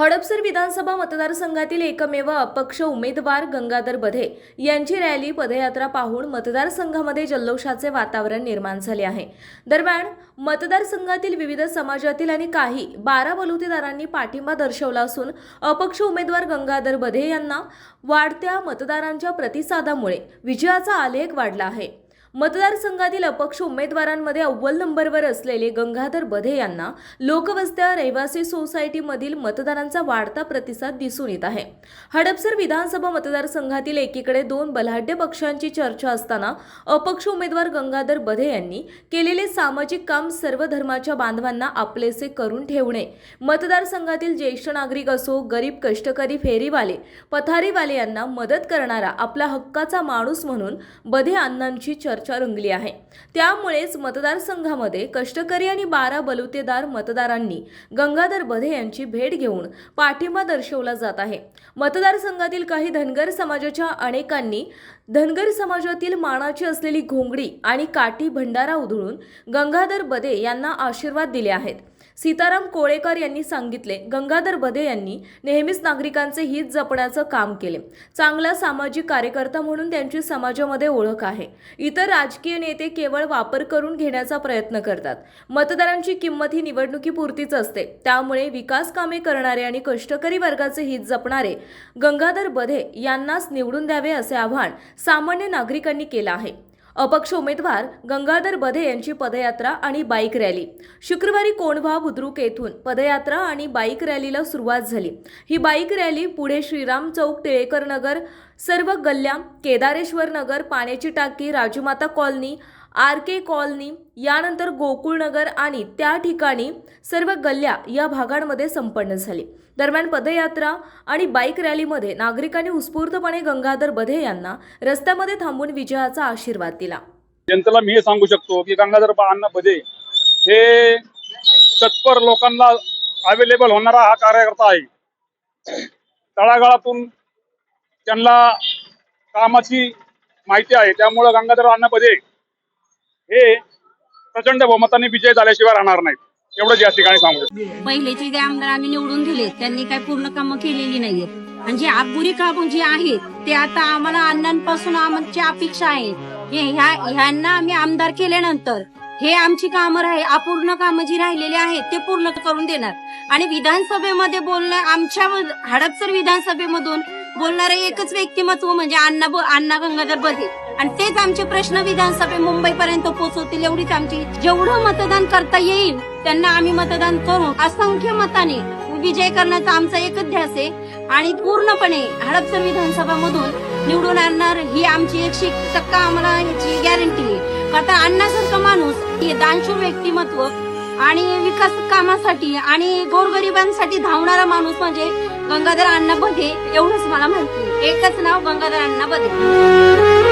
हडपसर विधानसभा मतदारसंघातील एकमेव अपक्ष उमेदवार गंगाधर बधे यांची रॅली पदयात्रा पाहून मतदारसंघामध्ये जल्लोषाचे वातावरण निर्माण झाले आहे. दरम्यान मतदारसंघातील विविध समाजातील आणि काही बारा बलुतेदारांनी पाठिंबा दर्शवला असून अपक्ष उमेदवार गंगाधर बधे यांना वाढत्या मतदारांच्या प्रतिसादामुळे विजयाचा आलेख वाढला आहे. मतदारसंघातील अपक्ष उमेदवारांमध्ये अव्वल नंबरवर असलेले गंगाधर बधे यांना लोकवस्त्या रहिवासी सोसायटीमधील मतदारांचा वाढता प्रतिसाद दिसून येत आहे. हडपसर विधानसभा मतदारसंघातील एकीकडे दोन बलाढ्य पक्षांची चर्चा असताना अपक्ष उमेदवार गंगाधर बधे यांनी केलेले सामाजिक काम सर्व धर्माच्या बांधवांना आपलेसे करून ठेवणे. मतदारसंघातील ज्येष्ठ नागरिक असो गरीब कष्टकरी फेरीवाले पथारीवाले यांना मदत करणारा आपला हक्काचा माणूस म्हणून बधे अण्णांची चर्चा रंगली आहे. त्यामुळेच मतदारसंघामध्ये कष्टकरी आणि बारा बलुतेदार मतदारांनी गंगाधर बधे यांची भेट घेऊन पाठिंबा दर्शवला जात आहे. मतदारसंघातील काही धनगर समाजाच्या अनेकांनी धनगर समाजातील मानाची असलेली घोंगडी आणि काठी भंडारा उधळून गंगाधर बधे यांना आशीर्वाद दिले आहेत. सीताराम कोळेकर यांनी सांगितले गंगाधर बधे यांनी नेहमीच नागरिकांचे हित जपण्याचं काम केले. चांगला सामाजिक कार्यकर्ता म्हणून त्यांची समाजामध्ये ओळख आहे. इतर राजकीय नेते केवळ वापर करून घेण्याचा प्रयत्न करतात. मतदारांची किंमत ही निवडणुकीपुरतीच असते. त्यामुळे विकास कामे करणारे आणि कष्टकरी वर्गाचे हित जपणारे गंगाधर बधे यांनाच निवडून द्यावे असे आवाहन सामान्य नागरिकांनी केलं आहे. अपक्ष उमेदवार गंगाधर बधे यांची पदयात्रा आणि बाईक रॅली. शुक्रवारी कोंढवा बुद्रुक येथून पदयात्रा आणि बाईक रॅलीला सुरुवात झाली. ही बाईक रॅली पुढे श्रीराम चौक टिळेकर नगर सर्व गल्ल्या केदारेश्वर नगर पाण्याची टाकी Rajmata colony R K colony यानंतर गोकुळनगर आणि त्या ठिकाणी सर्व गल्ल्या या भागांमध्ये संपन्न झाली. दरम्यान पदयात्रा आणि बाईक रॅलीमध्ये नागरिकांनी उत्स्फूर्तपणे गंगाधर बधे यांना रस्त्यामध्ये थांबून विजयाचा आशीर्वाद दिला. जनतेला मी हे सांगू शकतो की गंगाधर अण्णा बधे हे तत्पर लोकांना अवेलेबल होणारा हा कार्यकर्ता आहे. तळागाळातून त्यांना कामाची माहिती आहे. त्यामुळे गंगाधर अण्णा बधे हे प्रचंड बहुमताने विजय झाल्याशिवाय राहणार नाहीत. एवढंच या ठिकाणी सांगू पहिलेचे जे आमदार आम्ही निवडून दिले त्यांनी काही पूर्ण कामं केलेली नाहीयेत. आणि जी अपुरी कामं जी आहेत ते आता आम्हाला अण्णांपासून आमची अपेक्षा आहे. हे ह्या ह्यांना आम्ही आमदार केल्यानंतर हे आमची कामं राही अपूर्ण कामं जी राहिलेली आहेत ते पूर्ण करून देणार. आणि विधानसभेमध्ये बोलणं आमच्या हडपसर विधानसभेमधून बोलणारे एकच व्यक्तिमत्व म्हणजे अण्णा अण्णा गंगाधर बधे आणि तेच आमचे प्रश्न विधानसभे मुंबईपर्यंत पोहोचवतील एवढीच आमची. जेवढं मतदान करता येईल त्यांना आम्ही मतदान करून असंख्य मताने विजय करण्याचा आमचा एकच ध्यास आहे. आणि पूर्णपणे हडपसर विधानसभा मधून निवडून आणणार ही आमची एकशे टक्का आम्हाला याची गॅरंटी आहे. आता अण्णासारखं माणूस हे दानशूर व्यक्तिमत्व आणि विकास कामासाठी आणि गोरगरिबांसाठी धावणारा माणूस म्हणजे गंगाधर अण्णा बधे एवढंच मला माहिती एकच नाव गंगाधर अण्णा बधे